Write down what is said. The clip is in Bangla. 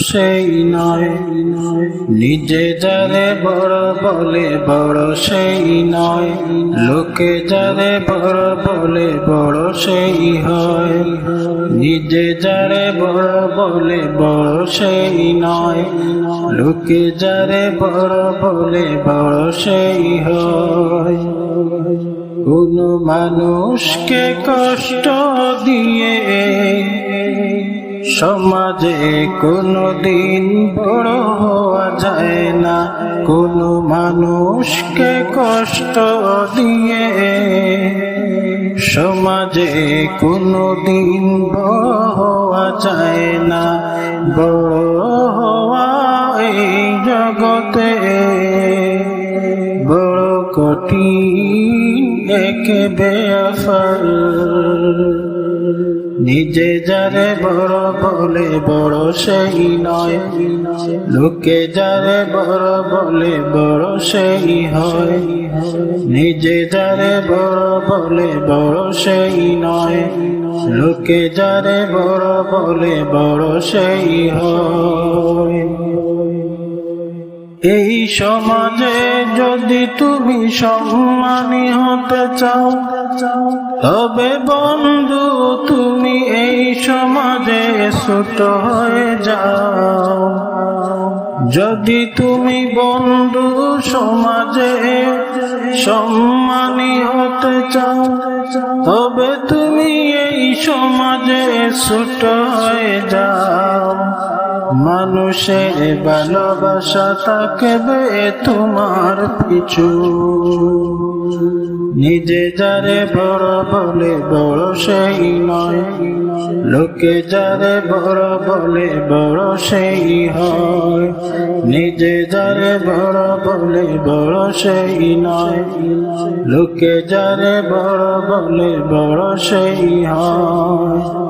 সেই নয়। নিজে যারে বড় বলে, বড় সেই নয়। লোকে যারে বড় বলে, বড় সেই হয়। নিজে যারে বড় বলে, বড় সেই নয়। লোকে যারে বড় বলে, বড় সেই হয়। কোন মানুষকে কষ্ট দিয়ে সমাজে কোনো দিন বড় হওয়া যায় না। কোনো মানুষকে কষ্ট দিয়ে সমাজে কোনো দিন বড় হওয়া যায় না। বড় হওয়া এই জগতে বড় কঠিন একে বেফল নিজে যারে বড় বলে বড় সেই নয়। লোকে যারে বড় বলে বড় সেই হয়। নিজে যারে বড় বলে বড় সেই নয়। লোকে যারে বড় বলে বড় সেই হয়। এই সমাজে যদি তুমি সম্মানী হতে চাও, তবে বন্ধু, তুমি এই সমাজে ছোট হয়ে যাও। যদি তুমি বন্ধু সমাজে সম্মানী হতে চাও, তবে তুমি সমাজে ছোট হয়ে যাও মানুষের ভালোবাসা থাকবে তোমার পিছু। নিজে যারে বড় বলে বড় সেই নয়। লোকে যারে বড় বলে বড় সেই হয়। নিজে যারে বড় বলে বড় সেই নয়। লোকে যারে বড় বলে বড় সেই হয়।